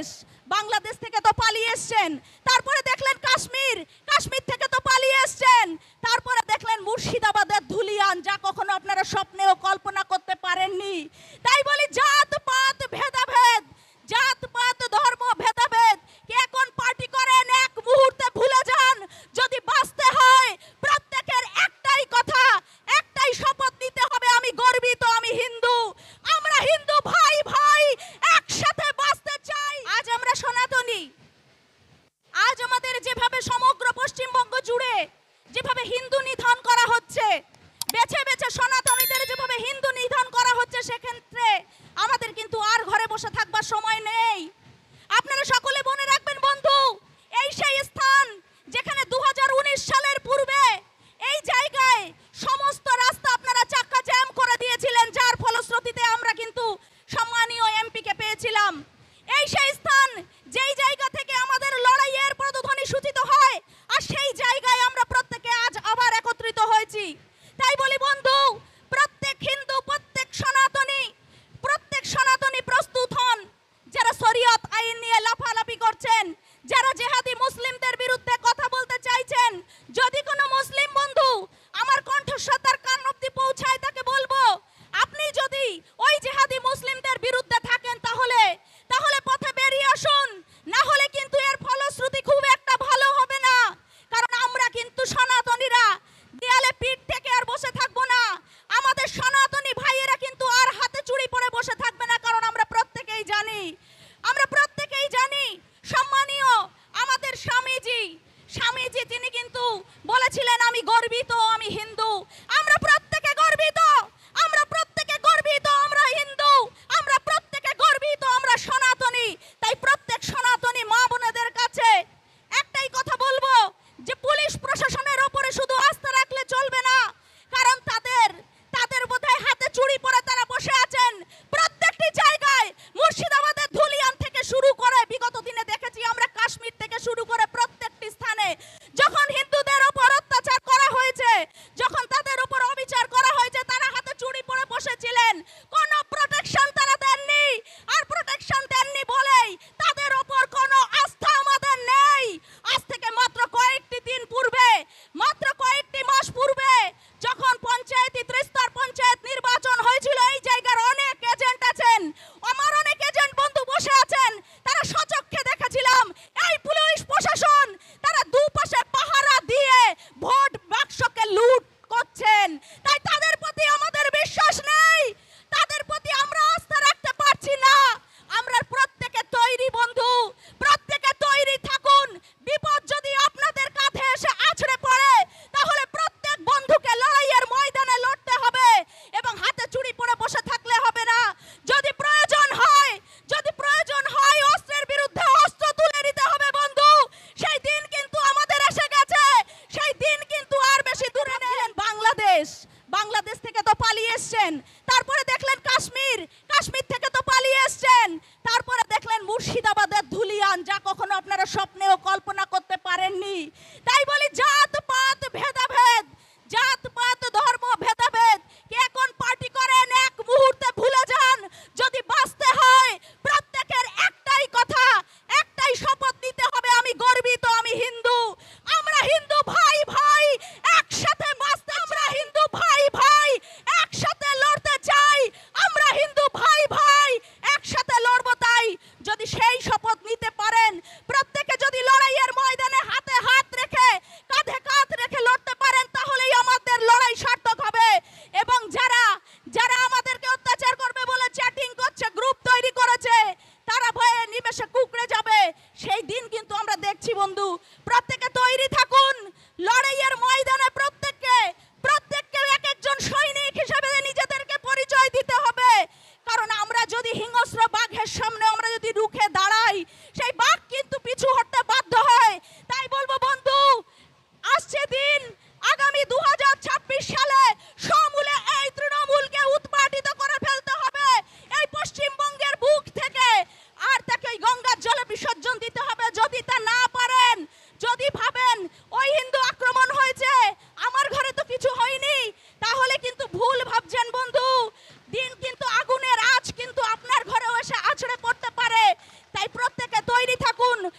বাংলাদেশ বাংলাদেশ থেকে তো পালিয়ে এসছেন। তারপরে দেখলেন কাশ্মীর কাশ্মীর থেকে তো পালিয়ে এসছেন। তারপরে দেখলেন মুর্শিদাবাদের ধুলিয়ান, যা কখনো আপনারা স্বপ্নেও কল্পনা করতে পারেননি। তাই বলি, যা যেভাবে হিন্দু নিধন করা হচ্ছে, বেছে বেছে সনাতনীদের যেভাবে হিন্দু নিধন করা হচ্ছে, সেক্ষেত্রে আমাদের কিন্তু আর ঘরে বসে থাকবার সময় নেই। আপনারা সকলে মনে যারা জেহাদি মুসলিমদের বিরুদ্ধে ছিলেন আমি গর্বিত। দেশি বন্ধু, প্রত্যেকে তৈরি থাকুন। লড়াইয়ের ময়দানে প্রত্যেককে প্রত্যেককে এক একজন সৈনিক হিসেবে নিজেদেরকে পরিচয় দিতে হবে। কারণ আমরা যদি হিংস্র বাঘের সামনে, আমরা যদি Charles,